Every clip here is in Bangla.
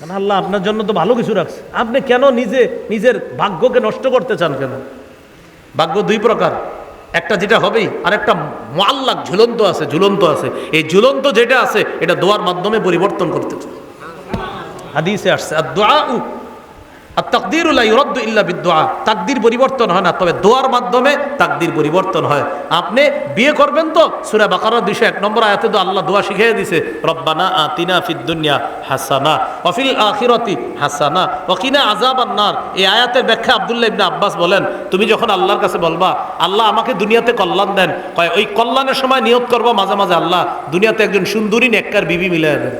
মানে আল্লাহ আপনার জন্য তো ভালো কিছু রাখছে। আপনি কেন নিজে, নিজের ভাগ্যকে নষ্ট করতে চান কেন? ভাগ্য দুই প্রকার। একটা যেটা হবেই আর একটা মোয়াল্লাক ঝুলন্ত আছে ঝুলন্ত আছে। এই ঝুলন্ত যেটা আছে, এটা দোয়ার মাধ্যমে পরিবর্তন করতে চায় হাদিসে আসছে আর দোয়া আর তাকদিরুল্লাহ ইরদ্দ ইল্লা বিদোয়া তাকদির পরিবর্তন হয় না, তবে দোয়ার মাধ্যমে তাকদির পরিবর্তন হয়। আপনি বিয়ে করবেন তো? সুরা বাকারা দুইশো এক নম্বর আয়াতে তো আল্লাহ দোয়া শিখিয়ে দিছে, রব্বানা আতিনা ফিদ দুনিয়া হাসানা অফিল আখিরতি হাসানা ওকিনা আজাব আন্নার এই আয়াতের ব্যাখ্যা আব্দুল্লাহ ইবনে আব্বাস বলেন, তুমি যখন আল্লাহর কাছে বলবা, আল্লাহ আমাকে দুনিয়াতে কল্যাণ দেন। কয়, ওই কল্যাণের সময় নিয়ত করব মাঝে মাঝে আল্লাহ, দুনিয়াতে একজন সুন্দরী নেককার বিবি মিলে দেন।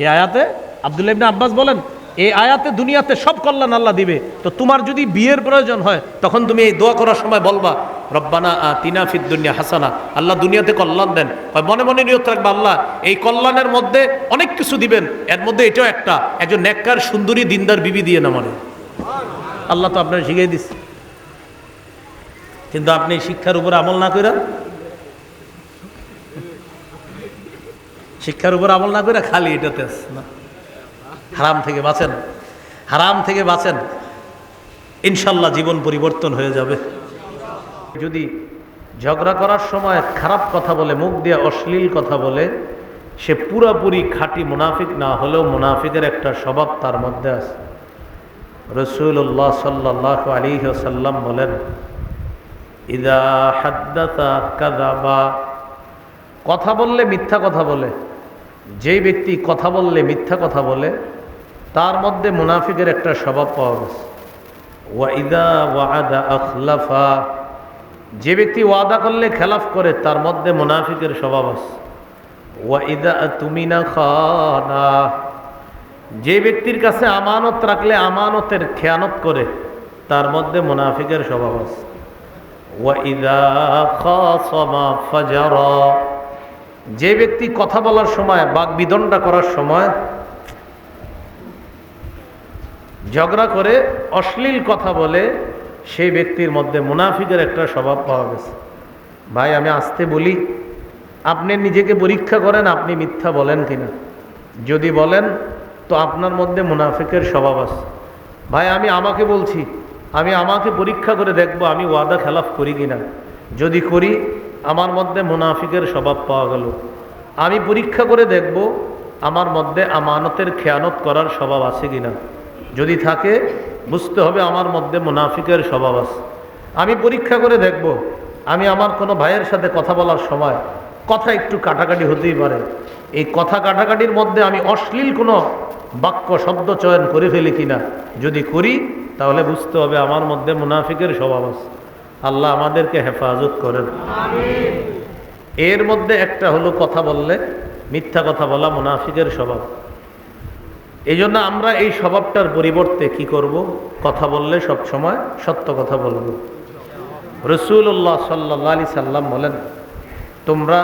এই আয়াতে আব্দুল্লাহ ইবনে আব্বাস বলেন এই আয়াতে দুনিয়াতে সব কল্যাণ আল্লাহ দিবে। তো তোমার যদি বিয়ের প্রয়োজন হয়, তখন তুমি এই দোয়া করার সময় বলবা, রব্বানা তিনা ফিদ দুনিয়া হাসানা। আল্লাহ দুনিয়াতে কল্যাণ দেন। মনে মনে নিয়ত রাখবা আল্লাহ, এই কল্যাণের মধ্যে অনেক কিছু দিবেন। এর মধ্যে এটাও একটা, একজন নেককার, সুন্দরী দিনদার বিবি দিয়ে না মনে আল্লাহ তো আপনার শিখিয়ে দিচ্ছে কিন্তু আপনি শিক্ষার উপর আমল না করে শিক্ষার উপর আমল না করে খালি এটাতে না। হারাম থেকে বাঁচেন। হারাম থেকে বাঁচেন। ইনশাল্লাহ জীবন পরিবর্তন হয়ে যাবে। যদি ঝগড়া করার সময় খারাপ কথা বলে, মুখ দিয়ে অশ্লীল কথা বলে, সে পুরাপুরি খাঁটি মুনাফিক না হলেও মুনাফিকের একটা স্বভাব তার মধ্যে আছে। রসুল্লাহ সাল্লাহ আলী সাল্লাম বলেন, ইদা হাদ্দাতা কাদাবা কথা বললে মিথ্যা কথা বলে। যেই ব্যক্তি কথা বললে মিথ্যা কথা বলে তার মধ্যে মুনাফিকের একটা স্বভাব পাওয়া গেছে। ওয়াইদা ওয়াদা আখলাফা, যে ব্যক্তি ওয়াদা করলে খেলাফ করে, তার মধ্যে মুনাফিকের স্বভাব আছে। ওয়াইদা তুমি না খানা, যে ব্যক্তির কাছে আমানত রাখলে আমানতের খেয়ানত করে, তার মধ্যে মুনাফিকের স্বভাব আছে। ওয়াইদা খাসমা ফাজারা, যে ব্যক্তি কথা বলার সময় বাক বিদণ্ডা করার সময় ঝগড়া করে অশ্লীল কথা বলে সেই ব্যক্তির মধ্যে মুনাফিকের একটা স্বভাব পাওয়া গেছে। ভাই, আমি আসতে বলি, আপনি নিজেকে পরীক্ষা করেন আপনি মিথ্যা বলেন কিনা। যদি বলেন, তো আপনার মধ্যে মুনাফিকের স্বভাব আছে। ভাই, আমি আমাকে বলছি, আমি আমাকে পরীক্ষা করে দেখব আমি ওয়াদা খেলাফ করি কিনা। যদি করি, আমার মধ্যে মুনাফিকের স্বভাব পাওয়া গেল। আমি পরীক্ষা করে দেখব, আমার মধ্যে আমানতের খেয়ানত করার স্বভাব আছে কিনা। যদি থাকে বুঝতে হবে আমার মধ্যে মুনাফিকের স্বভাব আছে। আমি পরীক্ষা করে দেখব। আমি আমার কোনো ভাইয়ের সাথে কথা বলার সময় কথা একটু কাটাকাটি হতেই পারে। এই কথা কাটাকাটির মধ্যে আমি অশ্লীল কোনো বাক্য শব্দ চয়ন করে ফেলি কিনা যদি করি তাহলে বুঝতে হবে আমার মধ্যে মুনাফিকের স্বভাব আছে। আল্লাহ আমাদেরকে হেফাজত করেন। এর মধ্যে একটা হলো কথা বললে মিথ্যা কথা বলা মুনাফিকের স্বভাব। এই জন্য আমরা এই স্বভাবটার পরিবর্তে কি করব? কথা বললে সব সময় সত্য কথা বলব। রসুল্লাহ সাল্লা আলি সাল্লাম বলেন, তোমরা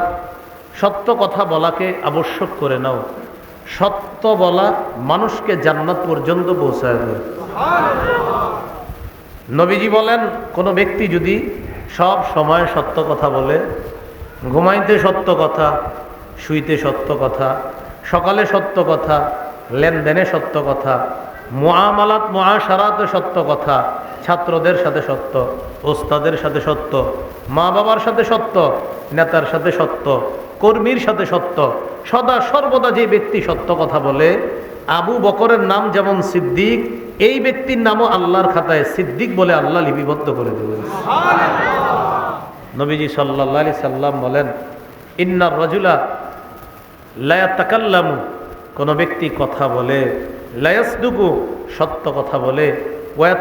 সত্য কথা বলাকে আবশ্যক করে নাও। সত্য বলা মানুষকে জান্নাত পর্যন্ত পৌঁছায় দেয়। নবীজি বলেন, কোনো ব্যক্তি যদি সব সময় সত্য কথা বলে, ঘুমাইতে সত্য কথা, শুইতে সত্য কথা, সকালে সত্য কথা লেনদেনে সত্য কথা মোয়ামালাত মহাসারাতে সত্য কথা, ছাত্রদের সাথে সত্য, ওস্তাদের সাথে সত্য মা বাবার সাথে সত্য, নেতার সাথে সত্য, কর্মীর সাথে সত্য, সদা সর্বদা যে ব্যক্তি সত্য কথা বলে, আবু বকরের নাম যেমন সিদ্দিক, এই ব্যক্তির নামও আল্লাহর খাতায় সিদ্দিক বলে আল্লাহ লিপিবদ্ধ করে দেবেন। নবীজি সাল্লাহ আলি সাল্লাম বলেন, ইন্নার রজুলা লায়া তাকাল্লামু কোনো ব্যক্তি কথা বলে লায়াসডুকু সত্য কথা বলে ওয়া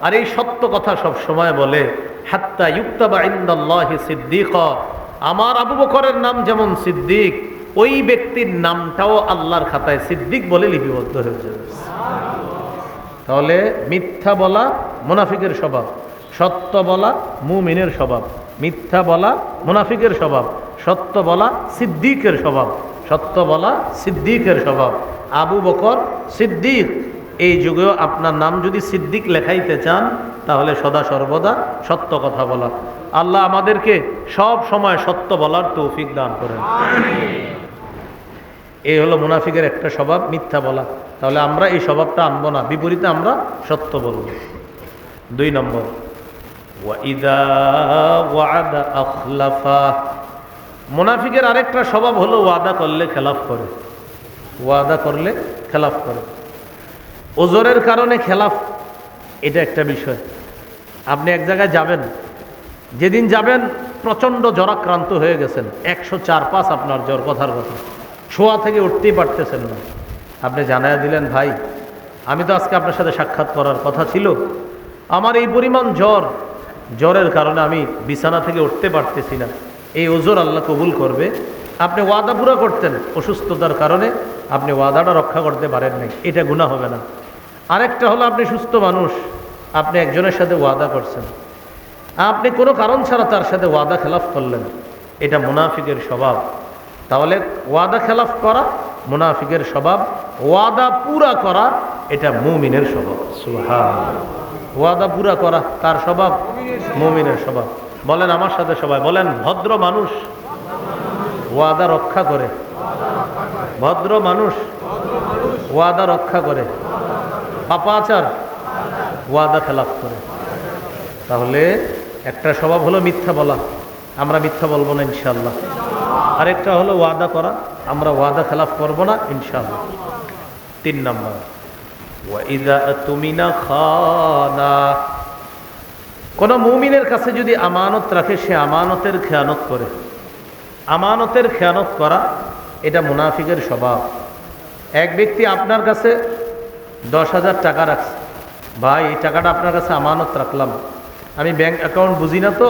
আর এই সত্য কথা সব সময় বলে, হাত্তা ইউক্তাবা ইন্দাল্লাহি সিদ্দিক। আমার আবু বকরের নাম যেমন সিদ্দিক, ওই ব্যক্তির নামটাও আল্লাহর খাতায় সিদ্দিক বলে লিপিবদ্ধ হয়ে যাবে। তাহলে মিথ্যা বলা মুনাফিকের স্বভাব, সত্য বলা মুমিনের স্বভাব, মিথ্যা বলা মুনাফিকের স্বভাব, সত্য বলা সিদ্দিকের স্বভাব। সত্য বলা সিদ্দিকের স্বভাব। আবু বকর সিদ্দিক। এই যুগেও আপনার নাম যদি সিদ্দিক লেখাইতে চান, তাহলে সদা সর্বদা সত্য কথা বলা। আল্লাহ আমাদেরকে সব সময় সত্য বলার তৌফিক দান করেন। এই হলো মুনাফিকের একটা স্বভাব, মিথ্যা বলা। তাহলে আমরা এই স্বভাবটা আনব না, বিপরীতে আমরা সত্য বলব। দুই নম্বর। ওয়াইদা ওয়াদা আখলাফা মুনাফিকের আরেকটা স্বভাব হলো ওয়াদা করলে খেলাফ করে। ওয়াদা করলে খেলাফ করে। ওজোরের কারণে খেলাফ, এটা একটা বিষয়। আপনি এক জায়গায় যাবেন, যেদিন যাবেন প্রচণ্ড জ্বরাক্রান্ত হয়ে গেছেন। একশো চার পাঁচ আপনার জ্বর কথার কথা। শোয়া থেকে উঠতেই পারতেছেন না। আপনি জানায়া দিলেন, ভাই, আমি তো আজকে আপনার সাথে সাক্ষাৎ করার কথা ছিল। আমার এই পরিমাণ জ্বর, জ্বরের কারণে আমি বিছানা থেকে উঠতে পারতেছি না। এই ওজোর আল্লাহ কবুল করবে। আপনি ওয়াদা পুরা করতেন অসুস্থতার কারণে, আপনি ওয়াদাটা রক্ষা করতে পারেন নাই। এটা গুণা হবে না। আরেকটা হলো আপনি সুস্থ মানুষ, আপনি একজনের সাথে ওয়াদা করছেন। আপনি কোনো কারণ ছাড়া তার সাথে ওয়াদা খেলাফ করলেন। এটা মুনাফিকের স্বভাব। তাহলে ওয়াদা খেলাফ করা মুনাফিকের স্বভাব, ওয়াদা পুরা করা এটা মুমিনের স্বভাব। ওয়াদা পুরা করা তার স্বভাব, মুমিনের স্বভাব। বলেন আমার সাথে সবাই, বলেন ভদ্র মানুষ ওয়াদা রক্ষা করে। ভদ্র মানুষ ওয়াদা রক্ষা করে। পাপাচার ওয়াদা খেলাফ করে। তাহলে একটা স্বভাব হলো মিথ্যা বলা। আমরা মিথ্যা বলব না ইনশাল্লাহ আরেকটা হলো ওয়াদা করা। আমরা ওয়াদা খেলাফ করব না ইনশাল্লাহ তিন নম্বর। ওয়াইদা তুমিনা খানা কোনো মুমিনের কাছে যদি আমানত রাখে, সে আমানতের খেয়ানত করে। আমানতের খেয়ানত করা, এটা মুনাফিকের স্বভাব। এক ব্যক্তি আপনার কাছে দশ হাজার টাকা রাখছে, ভাই, এই টাকাটা আপনার কাছে আমানত রাখলাম। আমি ব্যাংক অ্যাকাউন্ট বুঝি না তো,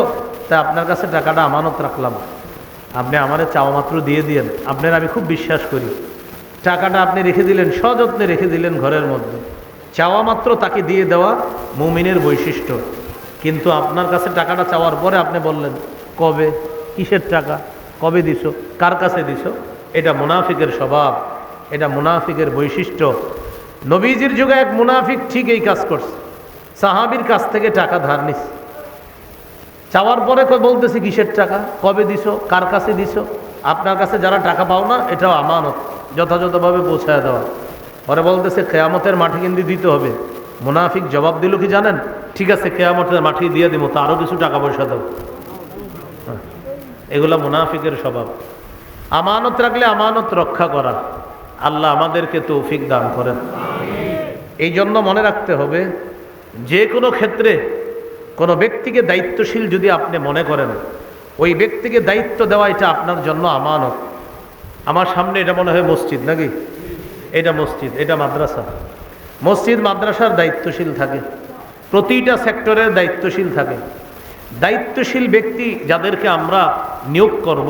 তাই আপনার কাছে টাকাটা আমানত রাখলাম। আপনি আমারে চাওয়া মাত্র দিয়ে দিয়েন। আপনার আমি খুব বিশ্বাস করি। টাকাটা আপনি রেখে দিলেন, সযত্নে রেখে দিলেন ঘরের মধ্যে। চাওয়া মাত্র তাকে দিয়ে দেওয়া মুমিনের বৈশিষ্ট্য। কিন্তু আপনার কাছে টাকাটা চাওয়ার পরে আপনি বললেন, কবে? কিসের টাকা? কবে দিছ? কার কাছে দিছ? এটা মুনাফিকের স্বভাব, এটা মুনাফিকের বৈশিষ্ট্য। নবীজির যুগে এক মুনাফিক ঠিক এই কাজ করছে। সাহাবির কাছ থেকে টাকা ধার নিস চাওয়ার পরে বলতেছি কিসের টাকা? কবে দিছ? কার কাছে দিছ? আপনার কাছে যারা টাকা পাও না, এটাও আমানত, যথাযথভাবে পৌঁছায় দেওয়া। পরে বলতেছে, কেয়ামতের মাঠে কিন্তু দিতে হবে। মুনাফিক জবাব দিল কি জানেন? ঠিক আছে কেয়ামতের মাঠে দিয়ে দিব তো আরও কিছু টাকা পয়সা দাও। হ্যাঁ, এগুলো মুনাফিকের স্বভাব। আমানত রাখলে আমানত রক্ষা করা। আল্লাহ আমাদেরকে তৌফিক দান করেন। এই জন্য মনে রাখতে হবে যে কোনো ক্ষেত্রে কোনো ব্যক্তিকে দায়িত্বশীল যদি আপনি মনে করেন ওই ব্যক্তিকে দায়িত্ব দেওয়া এটা আপনার জন্য আমানত। আমার সামনে এটা মনে হয় মসজিদ নাকি? এটা মসজিদ এটা মাদ্রাসা। মসজিদ মাদ্রাসার দায়িত্বশীল থাকে। প্রতিটা সেক্টরের দায়িত্বশীল থাকে দায়িত্বশীল ব্যক্তি যাদেরকে আমরা নিয়োগ করব।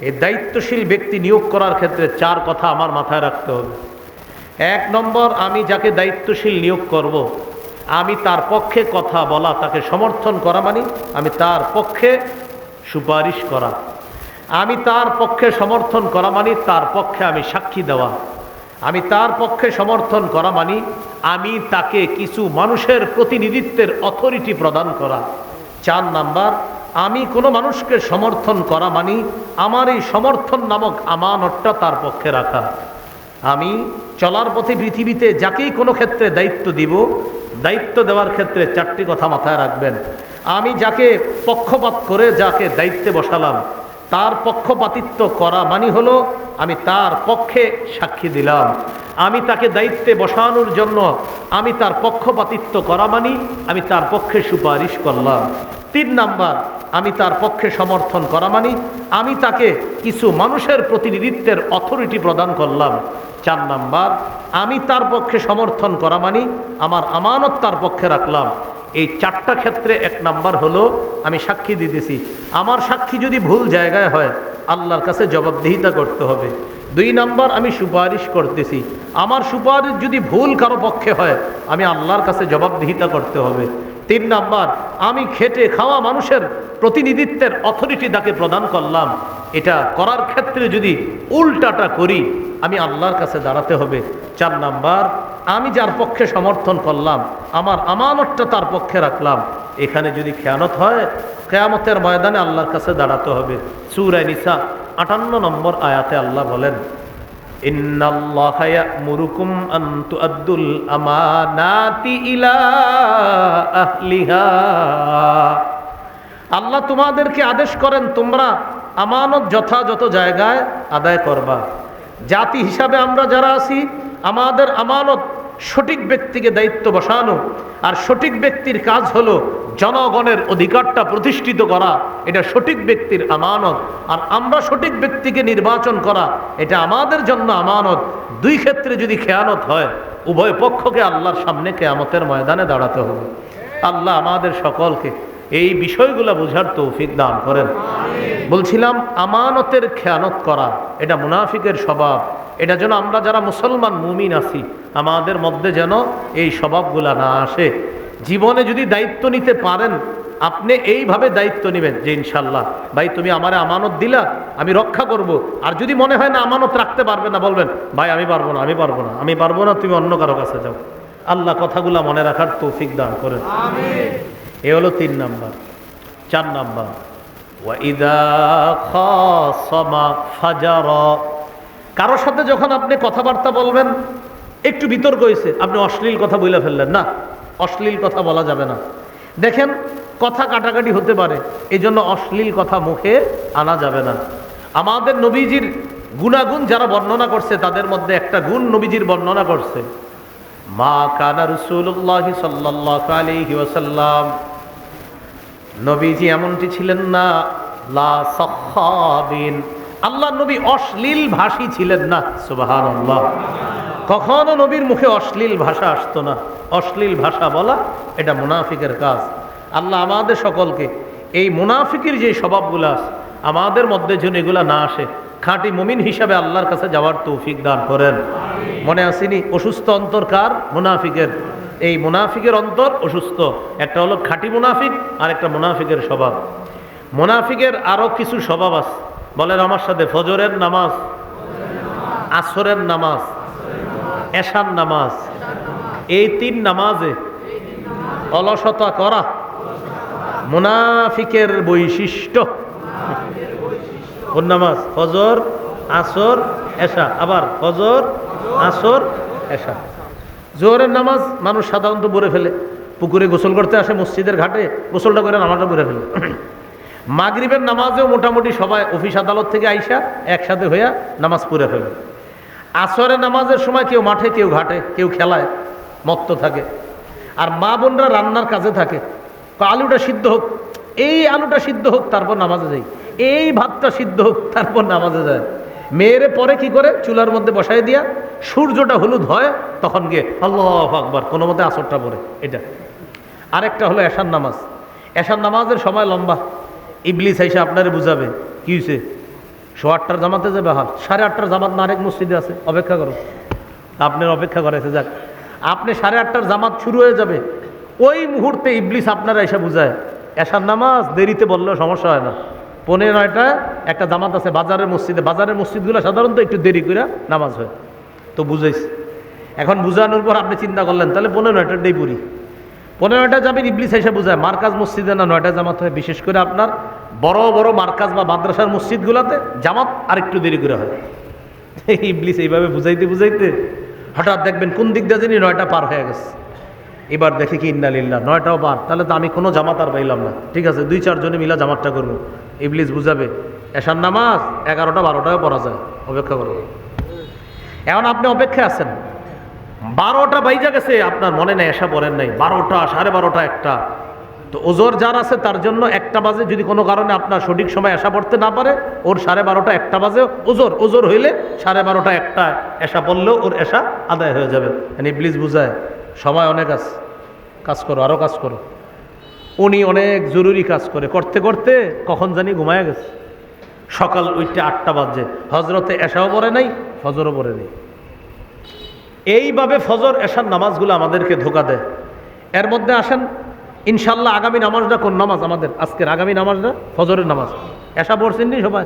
এই দায়িত্বশীল ব্যক্তি নিয়োগ করার ক্ষেত্রে চার কথা আমার মাথায় রাখতে হবে এক নম্বর, আমি যাকে দায়িত্বশীল নিয়োগ করব। আমি তার পক্ষে কথা বলা, তাকে সমর্থন করা মানে আমি তার পক্ষে সুপারিশ করা আমি তার পক্ষে সমর্থন করা মানে তার পক্ষে আমি সাক্ষী দেওয়া আমি তার পক্ষে সমর্থন করা মানি, আমি তাকে কিছু মানুষের প্রতিনিধিত্বের অথরিটি প্রদান করা। চার নাম্বার, আমি কোনো মানুষকে সমর্থন করা মানি, আমার এই সমর্থন নামক আমানতটা তার পক্ষে রাখা। আমি চলার পথে পৃথিবীতে যাকেই কোনো ক্ষেত্রে দায়িত্ব দিব, দায়িত্ব দেওয়ার ক্ষেত্রে চারটি কথা মাথায় রাখবেন। আমি যাকে পক্ষপাত করে, যাকে দায়িত্বে বসালাম তার পক্ষপাতিত্ব করা মানি হলো, আমি তার পক্ষে সাক্ষী দিলাম। আমি তাকে দায়িত্বে বসানোর জন্য আমি তার পক্ষপাতিত্ব করা মানি, আমি তার পক্ষে সুপারিশ করলাম। তিন নাম্বার, আমি তার পক্ষে সমর্থন করা মানি, আমি তাকে কিছু মানুষের প্রতিনিধিত্বের অথরিটি প্রদান করলাম। চার নাম্বার, আমি তার পক্ষে সমর্থন করা মানি, আমার আমানত তার পক্ষে রাখলাম। এই চারটা ক্ষেত্রে এক নাম্বার হলো, আমি সাক্ষী দিতেছি। আমার সাক্ষী যদি ভুল জায়গায় হয়, আল্লাহর কাছে জবাবদিহিতা করতে হবে। দুই নাম্বার, আমি সুপারিশ করতেছি। আমার সুপারিশ যদি ভুল কারও পক্ষে হয়, আমি আল্লাহর কাছে জবাবদিহিতা করতে হবে। তিন নাম্বার, আমি খেটে খাওয়া মানুষের প্রতিনিধিত্বের অথরিটি তাকে প্রদান করলাম। এটা করার ক্ষেত্রে যদি উল্টাটা করি, আমি আল্লাহর কাছে দাঁড়াতে হবে। চার নাম্বার আমি যার পক্ষে সমর্থন করলাম, আমার আমানতটা তার পক্ষে রাখলাম। এখানে যদি খেয়ানত হয়, কেয়ামতের ময়দানে আল্লাহর কাছে দাঁড়াতে হবে। সুরায় নিসা আটান্ন নম্বর আয়াতে আল্লাহ বলেন আন তুআদ্দুল আমানাতি ইলা আহলিহা। আল্লাহ তোমাদেরকে আদেশ করেন, তোমরা আমানত যথাযথ জায়গায় আদায় করবা। জাতি হিসাবে আমরা যারা আছি আমাদের আমানত সঠিক ব্যক্তিকে দায়িত্ব বসানো আর সঠিক ব্যক্তির কাজ হলো জনগণের অধিকারটা প্রতিষ্ঠিত করা। এটা সঠিক ব্যক্তির আমানত। আর আমরা সঠিক ব্যক্তিকে নির্বাচন করা, এটা আমাদের জন্য আমানত। দুই ক্ষেত্রে যদি খেয়ানত হয়, উভয় পক্ষকে আল্লাহর সামনে কেয়ামতের ময়দানে দাঁড়াতে হবে। আল্লাহ আমাদের সকলকে এই বিষয়গুলো বোঝার তৌফিক দান করেন। বলছিলাম, আমানতের খেয়ানত করা, এটা মুনাফিকের স্বভাব। এটা যেন আমরা যারা মুসলমান মুমিন আছি, আমাদের মধ্যে যেন এই স্বভাবগুলা না আসে। জীবনে যদি দায়িত্ব নিতে পারেন, আপনি এইভাবে দায়িত্ব নেবেন যে ইনশাল্লাহ ভাই, তুমি আমার আমানত দিলা, আমি রক্ষা করব। আর যদি মনে হয় না, আমানত রাখতে পারবে না, বলবেন, ভাই, আমি পারব না, আমি পারব না, আমি পারব না, তুমি অন্য কারও কাছে যাও। আল্লাহ কথাগুলা মনে রাখার তৌফিক দান করেন। এ হলো তিন নাম্বার। চার নাম্বার। ফাজারা। কারোর সাথে যখন আপনি কথাবার্তা বলবেন, একটু বিতর্ক হয়েছে আপনি অশ্লীল কথা বলে ফেললেন। না, অশ্লীল কথা বলা যাবে না। দেখেন, কথা কাটাকাটি হতে পারে এই জন্য অশ্লীল কথা মুখে আনা যাবে না। আমাদের নবীজির গুণাগুণ যারা বর্ণনা করছে, তাদের মধ্যে একটা গুণ নবীজির বর্ণনা করছে। মা কানা রসুল্লাহ সাল্লাহ আলাইহি ওয়াসাল্লাম। নবীজি এমনটি ছিলেন না, লা আল্লাহ নবী অশ্লীল ভাষী ছিলেন না সুবাহান কখনো নবীর মুখে অশ্লীল ভাষা আসতো না। অশ্লীল ভাষা বলা, এটা মুনাফিকের কাজ। আল্লাহ আমাদের সকলকে এই মুনাফিকের যে স্বভাবগুলো আছে আমাদের মধ্যে যেন এগুলা না আসে খাঁটি মুমিন হিসাবে আল্লাহর কাছে যাওয়ার তৌফিক দান করেন। মনে আসেনি অসুস্থ অন্তর কার? মুনাফিকের। এই মুনাফিকের অন্তর অসুস্থ। একটা হলো খাঁটি মুনাফিক, আর একটা মুনাফিকের স্বভাব। মুনাফিকের আরও কিছু স্বভাব আছে। বলেন, আমার সাথে ফজরের নামাজ, আসরের নামাজ, এশার নামাজ, এই তিন নামাজে অলসতা করা মুনাফিকের বৈশিষ্ট্য। কোন নামাজ, ফজর, আসর, এশা, আবার ফজর, আসর, এশা। জোহরের নামাজ মানুষ সাধারণত বলে ফেলে। পুকুরে গোসল করতে আসে, মসজিদের ঘাটে গোসলটা করে নামাজটা পড়ে ফেলে। মাগরিবের নামাজেও মোটামুটি সবাই অফিস আদালত থেকে আইসা একসাথে হইয়া নামাজ পড়ে ফেলে। আসরের নামাজের সময় কেউ মাঠে, কেউ ঘাটে, কেউ খেলায় মত্ত থাকে। আর মা বোনরা রান্নার কাজে থাকে। আলুটা সিদ্ধ হোক, এই আলুটা সিদ্ধ হোক, তারপর নামাজে যাই। এই ভাতটা সিদ্ধ হোক, তারপর নামাজে যায়। মেয়েরে পরে কি করে? চুলার মধ্যে বসাই দিয়া সূর্যটা হলুদ হয়, তখন গিয়ে আল্লাহ আকবার, কোনো মতে আসরটা পরে এটা। আরেকটা হলো এশার নামাজ। এশার নামাজের সময় লম্বা। ইবলিস এসে আপনারে বুঝাবে, কি হয়েছে শো আটটার জামাতে যাবে হাল সাড়ে আটটার জামাত না, আরেক মসজিদে আছে, অপেক্ষা করো। আপনার অপেক্ষা করেছে যাক। আপনি সাড়ে আটটার জামাত শুরু হয়ে যাবে। ওই মুহূর্তে ইবলিস আপনারা এসে বুঝায়, এশার নামাজ দেরিতে বললেও সমস্যা হয় না। পনেরো নয়টা একটা জামাত আছে বাজারের মসজিদে। বাজারের মসজিদগুলো সাধারণত একটু দেরি করে নামাজ হয়। তো বুঝাইছি। এখন বুঝানোর পর আপনি চিন্তা করলেন, তাহলে পনেরো নয়টার ডেই পড়ি। পনেরো নয়টা যাবেন ইবলিস এসে বোঝায়, মার্কাজ মসজিদে না নয়টা জামাত হয়? বিশেষ করে আপনার বড় বড় মার্কাজ বা মাদ্রাসার মসজিদগুলোতে জামাত আরেকটু দেরি করে হয়। ইবলিস এইভাবে বুঝাইতে বুঝাইতে হঠাৎ দেখবেন কোন দিক দিয়ে জানি নয়টা পার হয়ে গেছে। এবার দেখি কি ইন্নালিল্লা নয়টাও পার তাহলে তো আমি কোনো জামাত আর পাইলাম না। ঠিক আছে, দুই চারজনে মিলা জামাতটা করব। ইবলিস বুঝাবে এসার নামাজ এগারোটা বারোটায় পড়া যায়, অপেক্ষা করব এখন আপনি অপেক্ষায় আছেন। বারোটা বাইজা গেছে, আপনার মনে নেই এসা পড়েন নাই। বারোটা, সাড়ে বারোটা, একটা। তো ওজোর যার আছে তার জন্য একটা বাজে, যদি কোনো কারণে আপনার সঠিক সময় এসা পড়তে না পারে, ওর সাড়ে বারোটা একটা বাজে, ওজোর ওজোর হইলে সাড়ে বারোটা একটা এসা পড়লেও ওর এসা আদায় হয়ে যাবে। মানে প্লিজ বুঝায়। সময় অনেক আছে। কাজ করো আরও কাজ করো। উনি অনেক জরুরি কাজ করে। করতে করতে কখন জানি ঘুমায় গেছে। সকাল ওইটা আটটা বাজে। হজরতে এসাও পড়ে নাই, ফজরও পরে নেই। এইভাবে ফজর, এশার নামাজগুলো আমাদেরকে ধোকা দেয়। এর মধ্যে আসেন ইনশাল্লাহ আগামী নামাজটা কোন নামাজ আমাদের? আজকের আগামী নামাজটা ফজরের নামাজ। এশা পড়ছেন নি সবাই?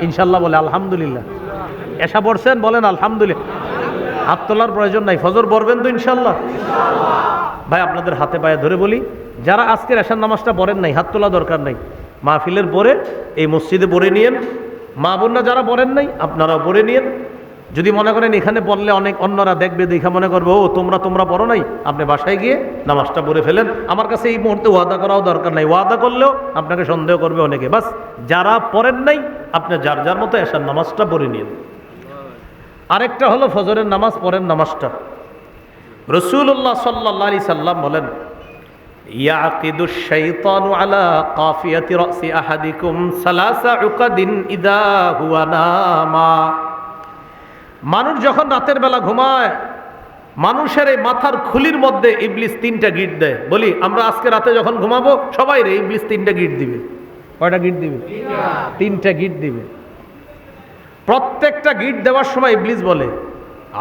ইনশাল্লাহ বলে আলহামদুলিল্লাহ। এশা পড়ছেন বলেন আলহামদুলিল্লাহ। হাত তোলার প্রয়োজন নাই। ফজর পড়বেন তো ইনশাল্লাহ ভাই, আপনাদের হাতে পায়ে ধরে বলি, যারা আজকের এশার নামাজটা পড়েন নাই, হাত তোলা দরকার নাই, মাহফিলের পরে এই মসজিদে পড়ে নিয়েন। মা বোনরা যারা পড়েন নাই, আপনারাও পড়ে নিয়েন। যদি মনে করেন এখানে পড়লে অনেক অন্যরা দেখবে, দেখা মনে করবে, ও, তোমরা তোমরা পড়ো নাই, আপনি বাসায় গিয়ে নামাজটা পড়ে ফেলেন। আমার কাছে এই মুহূর্তে ওয়াদা করাও দরকার নাই। ওয়াদা করলেও আপনাকে সন্দেহ করবে অনেকে। বাস, যারা পড়েন নাই, আপনি যার যার মতো এসার নামাজটা পড়ে নিন আরেকটা হলো ফজরের নামাজ, পরের নামাজটা। রসুল্লাহ সাল্লাহ সাল্লাম বলেন, ইয়াকিদু হুয়া নামা। মানুষ যখন রাতের বেলা ঘুমায়, মানুষের এই মাথার খুলির মধ্যে ইবলিস তিনটা গিট দেয়। বলি, আমরা আজকে রাতে যখন ঘুমাবো, সবাই রে ইবলিস তিনটা গিট দিবে। কয়টা গিট দিবে? তিনটা গিট দিবে। প্রত্যেকটা গিট দেওয়ার সময় ইবলিস বলে,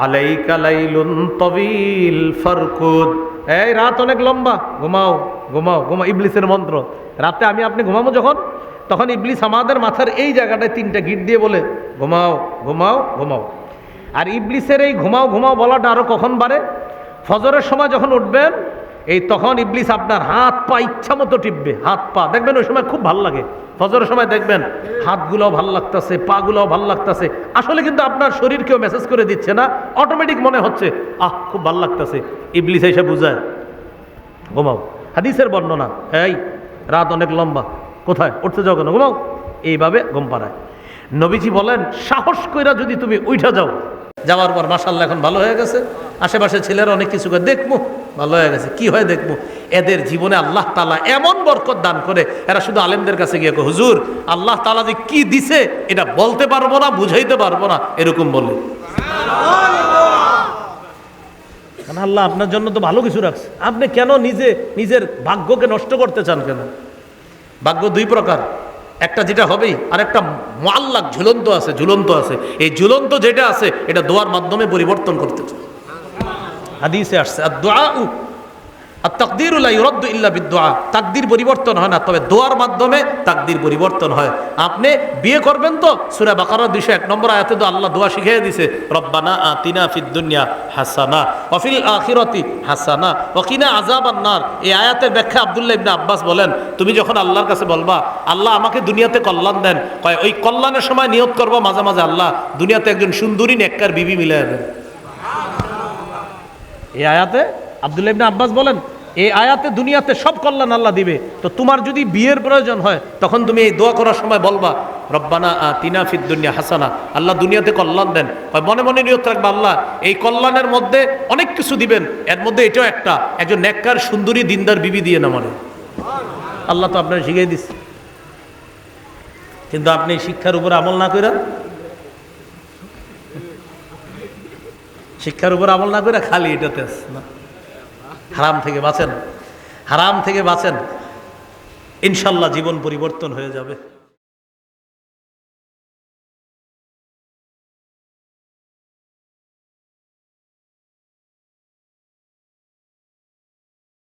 আলাইকা লাইলুন তবিল ফারকুদ। এই রাত অনেক লম্বা, ঘুমাও ঘুমাও ঘুমাও, ইবলিসের মন্ত্র। রাতে আমি আপনি ঘুমাবো যখন, তখন ইবলিস আমাদের মাথার এই জায়গাটায় তিনটা গিট দিয়ে বলে, ঘুমাও ঘুমাও ঘুমাও। আর ইবলিসের এই ঘুমাও ঘুমাও বলাটা আরও কখন বাড়ে? ফজরের সময় যখন উঠবেন এই তখন ইবলিস আপনার হাত পা ইচ্ছা মতো টিপবে, হাত পা। দেখবেন ওই সময় খুব ভালো লাগে। ফজরের সময় দেখবেন হাতগুলোও ভালো লাগতেছে, পাগুলোও ভালো লাগতেছে। আসলে কিন্তু আপনার শরীরকেও মেসেজ করে দিচ্ছে না অটোমেটিক মনে হচ্ছে, আহ, খুব ভালো লাগতেছে। ইবলিস এসে বুঝায়, ঘুমাও। হাদিসের বর্ণনা, এই, রাত অনেক লম্বা, কোথায়? উঠতে যাও কেন? ঘুমাও। এইভাবে ঘুম পাড়ায়। নবীজি বলেন, সাহস কইরা যদি তুমি উঠা যাও। যাওয়ার পর মাসাল্লাহ এখন ভালো হয়ে গেছে। আশেপাশে ছেলেরা অনেক কিছু দেখব ভালো হয়ে গেছে। কি হয় দেখব? এদের জীবনে আল্লাহ তালা এমন বরকত দান করে, এরা শুধু আলেমদের কাছে গিয়ে হুজুর, আল্লাহ তালা যে কি দিছে, এটা বলতে পারব না, বুঝাইতে পারব না, এরকম বলে। কারণ আল্লাহ আপনার জন্য তো ভালো কিছু রাখছে। আপনি কেন নিজে, নিজের ভাগ্যকে নষ্ট করতে চান কেন? ভাগ্য দুই প্রকার। একটা যেটা হবেই আর একটা মোয়াল্লাক ঝুলন্ত আছে ঝুলন্ত আছে। এই ঝুলন্ত যেটা আছে, এটা দোয়ার মাধ্যমে পরিবর্তন করতে চান। হাদিসে আসছে আর দোয়া উ আর তাকদিরুল্লাহ ইউরদ্দ ইল্লা বিদোয়া তাকদির পরিবর্তন হয় না, তবে দোয়ার মাধ্যমে তাকদির পরিবর্তন হয়। আপনি বিয়ে করবেন তো, সুরা বাকারা দুইশো এক নম্বর আয়াতে তো আল্লাহ দোয়া শিখিয়ে দিছে, রব্বানা আতিনা ফিদ্দুনিয়া হাসানা অফিল আখিরতি হাসানা ওকিনা আজাব আন্নার এই আয়াতের ব্যাখ্যা আব্দুল্লাহ ইবনে আব্বাস বলেন, তুমি যখন আল্লাহর কাছে বলবা, আল্লাহ আমাকে দুনিয়াতে কল্যাণ দেন কয়, ওই কল্যাণের সময় নিয়োগ করব মাঝে মাঝে আল্লাহ, দুনিয়াতে একজন সুন্দরী নেককার বিবি মিলে দেন। এই আয়াতে আব্দুল্লাহ ইবনে আব্বাস বলেন, এই আয়াতে দুনিয়াতে সব কল্যাণ আল্লাহ দিবে। তো তোমার যদি বিয়ের প্রয়োজন হয়, তখন তুমি এই দোয়া করার সময় বলবা, রব্বানা তিনা ফিদ দুনিয়া হাসানা। আল্লাহ দুনিয়াতে কল্যাণ দেন। হয় মনে মনে নিয়ত রাখবে আল্লাহ, এই কল্যাণের মধ্যে অনেক কিছু দিবেন। এর মধ্যে এটাও একটা, একজন নেককার, সুন্দরী দিনদার বিবি দিয়ে না মনে আল্লাহ তো আপনার শিখিয়ে দিচ্ছে কিন্তু আপনি শিক্ষার উপর আমল না করে শিক্ষার উপর আমল না করে খালি এটাতে না। হারাম থেকে বাঁচেন। হারাম থেকে বাঁচেন। ইনশাল্লাহ জীবন পরিবর্তন হয়ে যাবে।